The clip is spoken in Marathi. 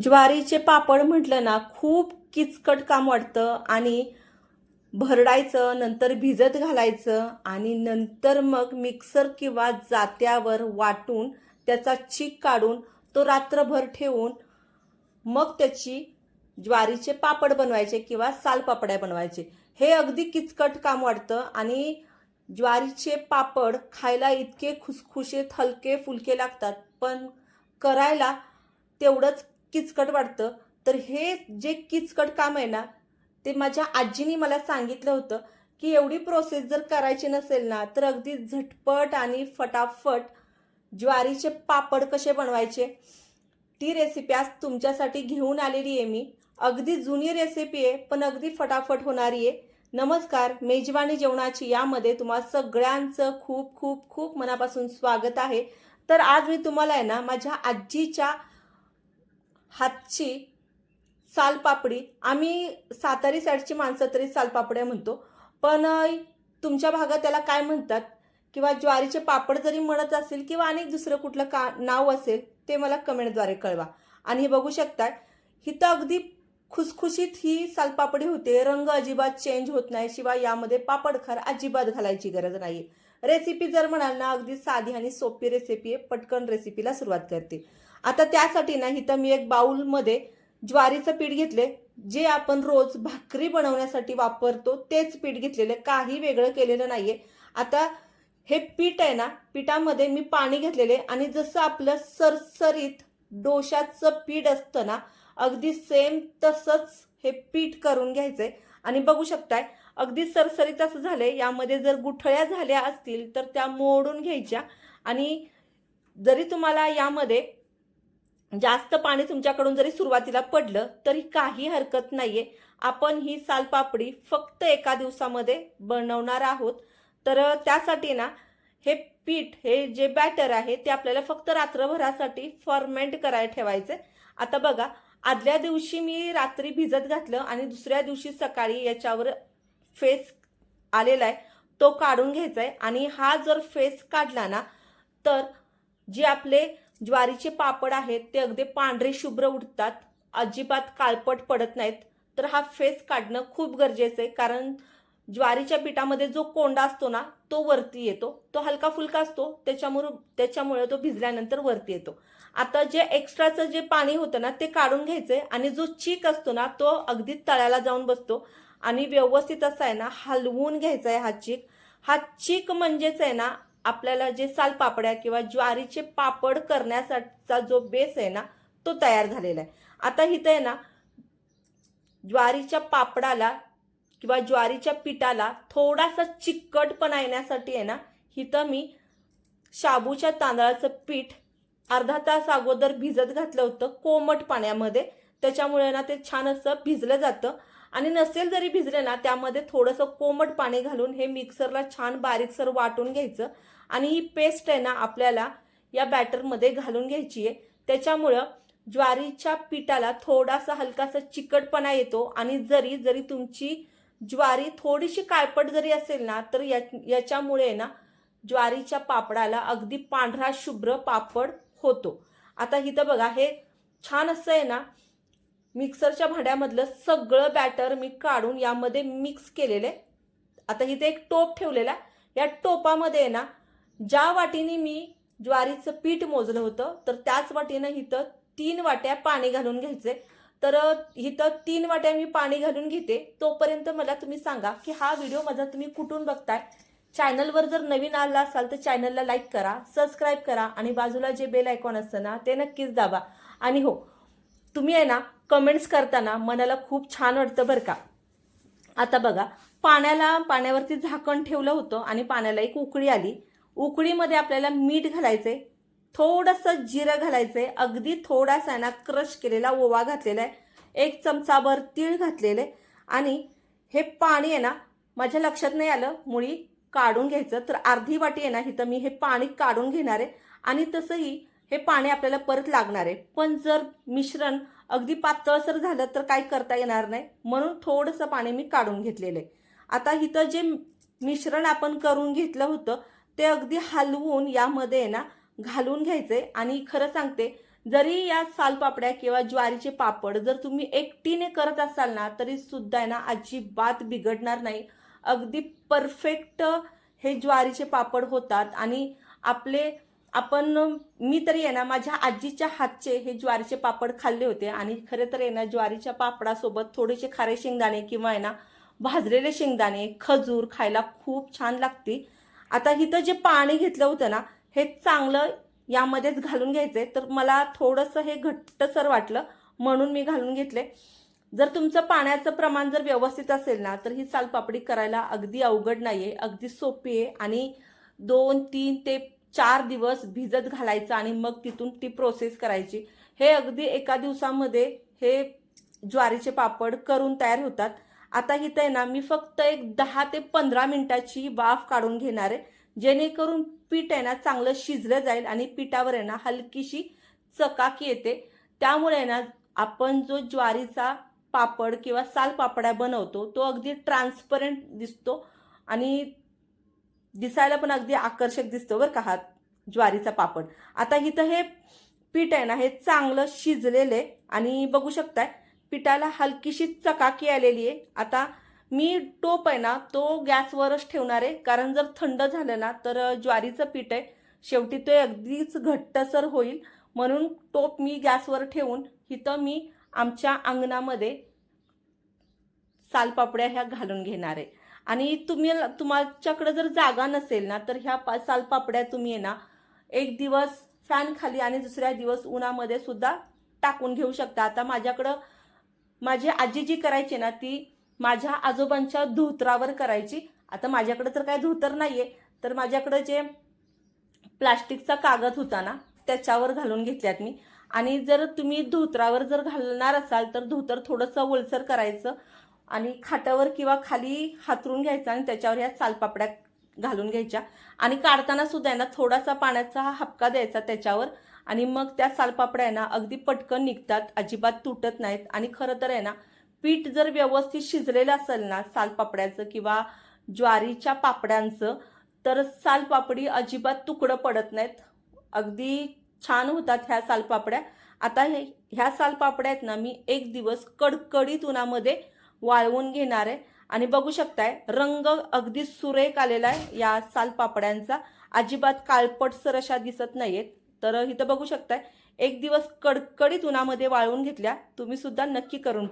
ज्वारीचे पापड म्हटलं ना खूप किचकट काम वाटतं आणि भरडायचं नंतर भिजत घालायचं आणि नंतर मग मिक्सर किंवा जात्यावर वाटून त्याचा चीक काढून तो रात्रभर ठेवून मग त्याची ज्वारीचे पापड बनवायचे किंवा सालपापड्या बनवायचे. हे अगदी किचकट काम वाटतं आणि ज्वारीचे पापड खायला इतके खुसखुशीत हलके फुलके लागतात पण करायला तेवढंच किचकट वाटतं. तर हे जे किचकट काम आहे ना ते माझ्या आजीने मला सांगितलं होतं की एवढी प्रोसेस जर करायची नसेल ना तर अगदी झटपट आणि फटाफट ज्वारीचे पापड कसे बनवायचे ती रेसिपी आज तुमच्यासाठी घेऊन आलेली आहे मी. अगदी जुनी रेसिपी आहे पण अगदी फटाफट होणारी आहे. नमस्कार मेजवानी जेवणाची यामध्ये तुम्हा सगळ्यांचं खूप खूप खूप मनापासून स्वागत आहे. तर आज मी तुम्हाला आहे ना माझ्या आजीच्या हातची सालपापडी. आम्ही सातारी साईडची माणसं तरी सालपापड्या म्हणतो. पण तुमच्या भागात त्याला काय म्हणतात? किंवा ज्वारीचे पापड जरी म्हणत असेल किंवा अनेक दुसरं कुठलं का नाव असेल ते मला कमेंटद्वारे कळवा. आणि हे बघू शकताय ही तर अगदी खुसखुशीत ही सालपापडी होते. रंग अजिबात चेंज होत नाही. शिवाय यामध्ये पापडखार अजिबात घालायची गरज नाही रेसिपी जर म्हणाल ना अगदी साधी आणि सोपी रेसिपी आहे पटकन रेसिपीला सुरुवात करते. आता त्यासाठी ना इथं मी एक बाऊलमध्ये ज्वारीचं पीठ घेतले जे आपण रोज भाकरी बनवण्यासाठी वापरतो तेच पीठ घेतलेलं आहे. काही वेगळं केलेलं नाहीये. आता हे पीठ आहे ना पिठामध्ये मी पाणी घेतलेले आणि जसं आपलं सरसरीत डोशाचं पीठ असतं ना अगदी सेम तसंच हे पीठ करून घ्यायचंय. आणि बघू शकताय अगदी सरसरीत असं झालंय. यामध्ये जर गुठळ्या झाल्या असतील तर त्या मोडून घ्यायच्या. आणि जरी तुम्हाला यामध्ये जास्त पाणी तुमच्याकडून जरी सुरुवातीला पडलं तरी काही हरकत नाहीये. आपण ही सालपापडी फक्त एका दिवसामध्ये बनवणार आहोत. तर त्यासाठी ना हे पीठ हे जे बॅटर आहे ते आपल्याला फक्त रात्रभरासाठी फॉर्मेंट करायला ठेवायचं आता बघा आदल्या दिवशी मी रात्री भिजत घातलं आणि दुसऱ्या दिवशी सकाळी याच्यावर फेस आलेला आहे तो काढून घ्यायचा आहे आणि हा जर फेस काढला ना तर जे आपले ज्वारीचे पापड आहेत ते अगदी पांढरे शुभ्र उठतात अजिबात काळपट पडत नाहीत. तर हा फेस काढणं खूप गरजेचं आहे कारण ज्वारीच्या पिठामध्ये जो कोंडा असतो ना तो वरती येतो. तो हलका फुलका असतो त्याच्यामुळे त्याच्यामुळे तो भिजल्यानंतर वरती येतो. आता जे एक्स्ट्राचं जे पाणी होतं ना ते काढून घ्यायचं आहे आणि जो चीक असतो ना तो अगदी तळ्याला जाऊन बसतो. आणि व्यवस्थित असा आहे ना हलवून घ्यायचा आहे हा चीक. हा चीक म्हणजेच आहे ना आपल्याला जे सालपापड्या किंवा ज्वारीचे पापड करण्यासाठीचा जो बेस आहे ना तो तयार झालेला आहे. आता इथं आहे ना ज्वारीच्या पापडाला किंवा ज्वारीच्या पिठाला थोडासा चिकटपणा येण्यासाठी आहे ना इथं मी शाबूच्या तांदळाचं पीठ अर्धा तास अगोदर भिजत घातलं होतं कोमट पाण्यामध्ये. त्याच्यामुळे ना ते छान असं भिजलं जातं. आणि नसेल जरी भिजले ना त्यामध्ये थोडंसं कोमट पाणी घालून हे मिक्सरला छान बारीकसर वाटून घ्यायचं. आणि ही पेस्ट आहे ना आपल्याला या बॅटरमध्ये घालून घ्यायची आहे. त्याच्यामुळं ज्वारीच्या पिठाला थोडासा हलकासा चिकटपणा येतो आणि जरी जरी तुमची ज्वारी थोडीशी काळपट जरी असेल ना तर या याच्यामुळे ना ज्वारीच्या पापडाला अगदी पांढरा शुभ्र पापड होतो. आता इथं बघा हे छान असं आहे ना मिक्सरच्या भांड्यामधलं सगळं बॅटर मी काढून यामध्ये मिक्स केलेलं आहे. आता इथे एक टोप ठेवलेला या टोपामध्ये आहे ना ज्या वाटीने मी ज्वारीचं पीठ मोजलं होतं तर त्याच वाटीनं इथं तीन वाट्या पाणी घालून घ्यायचे तर इथं तीन वाट्या मी पाणी घालून घेते. तोपर्यंत मला तुम्ही सांगा की हा व्हिडिओ माझा तुम्ही कुठून बघताय? चॅनलवर जर नवीन आला असाल तर चॅनलला लाईक करा सबस्क्राईब करा आणि बाजूला जे बेल आयकॉन असतं ना ते नक्कीच दाबा. आणि हो तुम्ही आहे ना कमेंट्स करताना मनाला खूप छान वाटतं बरं का. आता बघा पाण्याला पाण्यावरती झाकण ठेवलं होतं आणि पाण्याला एक उकळी आली. उकळीमध्ये आपल्याला मीठ घालायचंय थोडंसं जिरं घालायचंय अगदी थोडासा ना क्रश केलेला ओवा घातलेला आहे एक चमचाभर तीळ घातलेले आणि हे पाणी आहे ना माझ्या लक्षात नाही आलं मुळी काढून घ्यायचं. तर अर्धी वाटी आहे ना इथं मी हे पाणी काढून घेणार आहे आणि तसंही हे पाणी आपल्याला परत लागणार आहे. पण जर मिश्रण अगदी पातळसर झालं तर काही करता येणार नाही. म्हणून थोडंसं पाणी मी काढून घेतलेलं आहे. आता इथं जे मिश्रण आपण करून घेतलं होतं ते अगदी हलवून यामध्ये आहे ना घालून घ्यायचे आणि खरं सांगते जरी या सालपापड्या किंवा ज्वारीचे पापड जर तुम्ही एकटीने करत असाल ना तरी सुद्धा आहे ना अजिबात बिघडणार नाही. अगदी परफेक्ट हे ज्वारीचे पापड होतात आणि आपले आपण मी तरी आहे ना माझ्या आजीच्या हातचे हे ज्वारीचे पापड खाल्ले होते आणि खरे तर आहे ना ज्वारीच्या पापडासोबत थोडेसे खारे शेंगदाणे किंवा आहे ना भाजलेले शेंगदाणे खजूर खायला खूप छान लागते. आता इथं जे पाणी घेतलं होतं ना हे चांगलं यामध्येच घालून घ्यायचंय. तर मला थोडंसं हे घट्टसर वाटलं म्हणून मी घालून घेतले. जर तुमचं पाण्याचं प्रमाण जर व्यवस्थित असेल ना तर ही सालपापडी करायला अगदी अवघड नाही आहे अगदी सोपी आहे आणि दोन तीन ते चार दिवस भिजत घालायचं आणि मग तिथून ती प्रोसेस करायची. हे अगदी एका दिवसामध्ये हे ज्वारीचे पापड करून तयार होतात. आता इथं आहे ना मी फक्त एक दहा ते पंधरा मिनिटाची वाफ काढून घेणार आहे. जेणेकरून पीठ आहे ना चांगलं शिजलं जाईल आणि पिठावर आहे ना हलकीशी चकाकी येते. त्यामुळे आहे ना आपण जो ज्वारीचा पापड किंवा साल पापड्या बनवतो तो अगदी ट्रान्सपरंट दिसतो. आणि दिसायला पण अगदी आकर्षक दिसतो बरं का हा ज्वारीचा पापड. आता इथं हे पीठ आहे ना हे चांगलं शिजलेलं आहे आणि बघू शकताय पिठाला हलकीशी चकाकी आलेली आहे. आता मी टोप आहे ना तो गॅसवरच ठेवणार आहे. कारण जर थंड झालं ना तर ज्वारीचं पीठ आहे. शेवटी ते अगदीच घट्टसर होईल. म्हणून टोप मी गॅसवर ठेवून इथं मी आमच्या अंगणामध्ये सालपापड्या ह्या घालून घेणार आहे. आणि तुम्ही तुमच्याकडे जर जागा नसेल ना तर ह्या पा सालपापड्या तुम्ही आहे ना एक दिवस फॅन खाली आणि दुसऱ्या दिवस उन्हामध्ये सुद्धा टाकून घेऊ शकता. आता माझ्याकडं माझी आजी जी करायची ना ती माझ्या आजोबांच्या धोतरावर करायची. आता माझ्याकडे तर काय धोतर नाही आहे तर माझ्याकडे जे प्लास्टिकचा कागद होता ना त्याच्यावर घालून घेतल्यात मी. आणि जर तुम्ही धोतरावर जर घालणार असाल तर धोतर थोडंसं ओलसर करायचं. आणि खाटावर किंवा खाली हातरून घ्यायचा आणि त्याच्यावर ह्या सालपापड्या घालून घ्यायच्या. आणि काढताना सुद्धा आहे ना थोडासा पाण्याचा हपका द्यायचा त्याच्यावर. आणि मग त्या सालपापड्या ना अगदी पटकन निघतात अजिबात तुटत नाहीत. आणि खरं तर आहे ना पीठ जर व्यवस्थित शिजलेलं असेल ना सालपापड्याचं किंवा ज्वारीच्या पापड्यांचं तर सालपापडी अजिबात तुकडं पडत नाहीत. अगदी छान होतात ह्या सालपापड्या. आता हे ह्या सालपापड्या आहेत ना मी एक दिवस कडकडीत उन्हामध्ये वाळवून घेणार आहे. आणि बघू शकताय रंग अगदी सुरेख आलेला आहे या सालपापड्यांचा. अजिबात काळपटसर अशा दिसत नाहीयेत. तर इथं बघू शकताय एक दिवस कडकडीत उन्हामध्ये वाळवून घेतल्या. तुम्ही सुद्धा नक्की करून पहा.